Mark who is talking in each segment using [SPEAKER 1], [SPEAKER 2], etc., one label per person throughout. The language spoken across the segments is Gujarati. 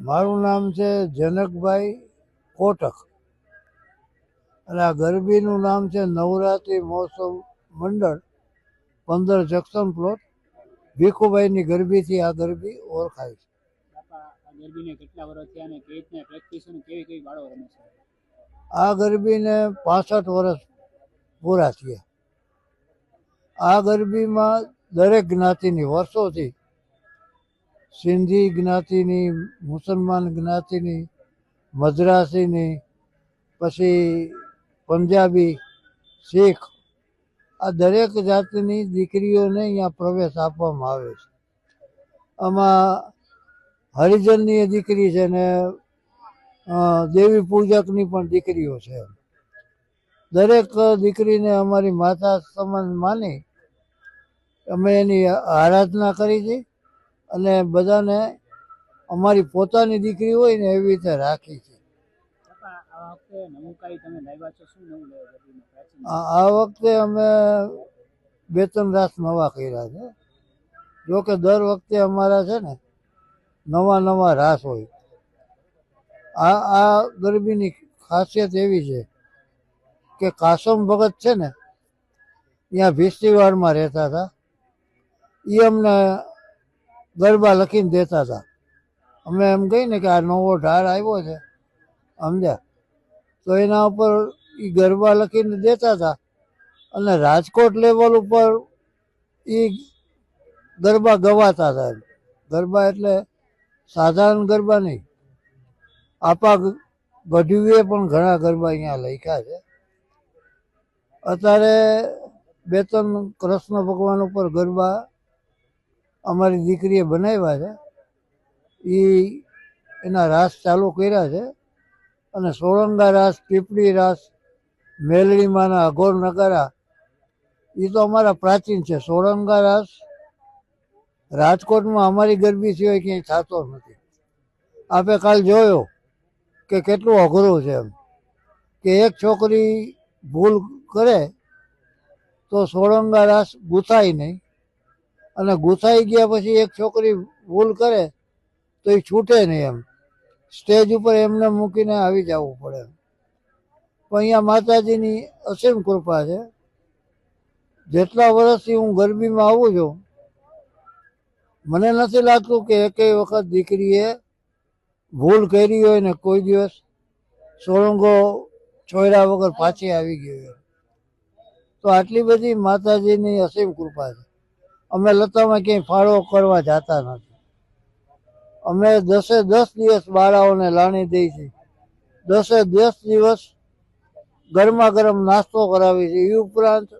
[SPEAKER 1] મારું નામ છે જનકભાઈ કોટક. અને આ ગરબીનું નામ છે નવરાત્રિ મહોત્સવ મંડળ પંદર જંકશન પ્લોટ. ભીખુભાઈની ગરબીથી આ ગરબી ઓળખાય છે.
[SPEAKER 2] આ ગરબીને
[SPEAKER 1] પાસઠ વર્ષ પૂરા થયા. આ ગરબીમાં દરેક જ્ઞાતિની વર્ષોથી સિંધી જ્ઞાતિની, મુસલમાન જ્ઞાતિની, મદ્રાસીની, પછી પંજાબી, શીખ, આ દરેક જાતની દીકરીઓને અહીંયા પ્રવેશ આપવામાં આવે છે. આમાં હરિજનની દીકરી છે ને દેવી પૂજકની પણ દીકરીઓ છે દરેક દીકરીને અમારી માતા સમાન માની અમે એની આરાધના કરી છે. અને બધાને અમારી પોતાની દીકરી હોય ને એવી રીતે રાખી છે.
[SPEAKER 2] આ વખતે
[SPEAKER 1] અમે બે ત્રણ રાસ નવા કર્યા છે. જો કે દર વખતે અમારા છે ને નવા નવા રાસ હોય. આ આ ગરબીની ખાસિયત એવી છે કે કાસમ ભગત છે ને ત્યાં ભીસ્તીવાડમાં રહેતા હતા. એ અમને ગરબા લખીને દેતા હતા. અમે એમ કહી ને કે આ નવો ઢાર આવ્યો છે, સમજ્યા? તો એના ઉપર એ ગરબા લખીને દેતા હતા અને રાજકોટ લેવલ ઉપર એ ગરબા ગવાતા હતા. ગરબા એટલે સાધારણ ગરબા નહીં. આપા ગઢવીએ પણ ઘણા ગરબા અહીંયા લખ્યા છે. અત્યારે બે ત્રણ કૃષ્ણ ભગવાન ઉપર ગરબા અમારી દીકરીએ બનાવ્યા છે. એ એના રાસ ચાલુ કર્યા છે અને સોળંગા રાસ, પીપળી રાસ, મેલડીમાંના અઘોર નગારા એ તો અમારા પ્રાચીન છે. સોળંગા રાસ રાજકોટમાં અમારી ગરબી સિવાય ક્યાંય થતો નથી. આપે કાલ જોયો કે કેટલું અઘરું છે એમ. કે એક છોકરી ભૂલ કરે તો સોળંગા રાસ ગૂંથાય નહીં. અને ગુસાઈ ગયા પછી એક છોકરી ભૂલ કરે તો એ છૂટે નહીં એમ. સ્ટેજ ઉપર એમને મૂકીને આવી જવું પડે. પણ અહીંયા માતાજીની અસીમ કૃપા છે. જેટલા વર્ષથી હું ગરબીમાં આવું છું, મને નથી લાગતું કે એકેય વખત દીકરીએ ભૂલ કરી હોય ને કોઈ દિવસ સોળંગો છોડ્યા વગર પાછી આવી ગયો તો આટલી બધી માતાજીની અસીમ કૃપા છે. અમે લતામાં ક્યાંય ફાળો કરવા જતા નથી. અમે દસે દસ દિવસ બાળાઓને લાણી દઈ છે. દસે દસ દિવસ ગરમા ગરમ નાસ્તો કરાવી છે. એ ઉપરાંત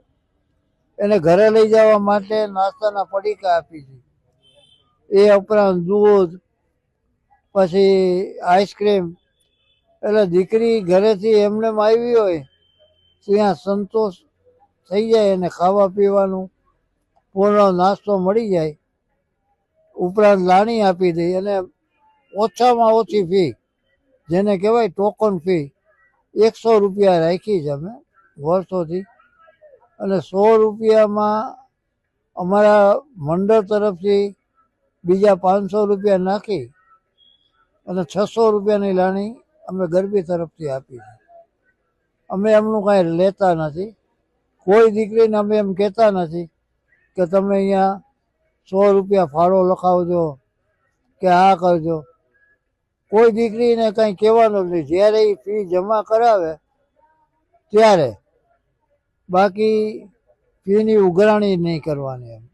[SPEAKER 1] એને ઘરે લઈ જવા માટે નાસ્તાના પડીકા આપી છે. એ ઉપરાંત દૂધ, પછી આઈસ્ક્રીમ. એટલે દીકરી ઘરેથી એમને આવી હોય, ત્યાં સંતોષ થઈ જાય અને ખાવા પીવાનું. પૂર્ણ નાસ્તો મળી જાય, ઉપરાંત લાણી આપી દઈ અને ઓછામાં ઓછી ફી, જેને કહેવાય ટોકન ફી એકસો રૂપિયા રાખી છે અમે વર્ષોથી. અને સો રૂપિયામાં અમારા મંડળ તરફથી બીજા પાંચસો રૂપિયા નાખી, અને છસો રૂપિયાની લાણી અમે ગરબી તરફથી આપી છે. અમે એમનું કાંઈ લેતા નથી. કોઈ દીકરીને અમે એમ કહેતા નથી કે તમે અહીંયા સો રૂપિયા ફાળો લખાવજો કે આ કરજો. કોઈ દીકરીને કાંઈ કહેવાનું નહીં. જ્યારે એ ફી જમા કરાવે ત્યારે. બાકી ફીની ઉઘરાણી નહીં કરવાની એમ.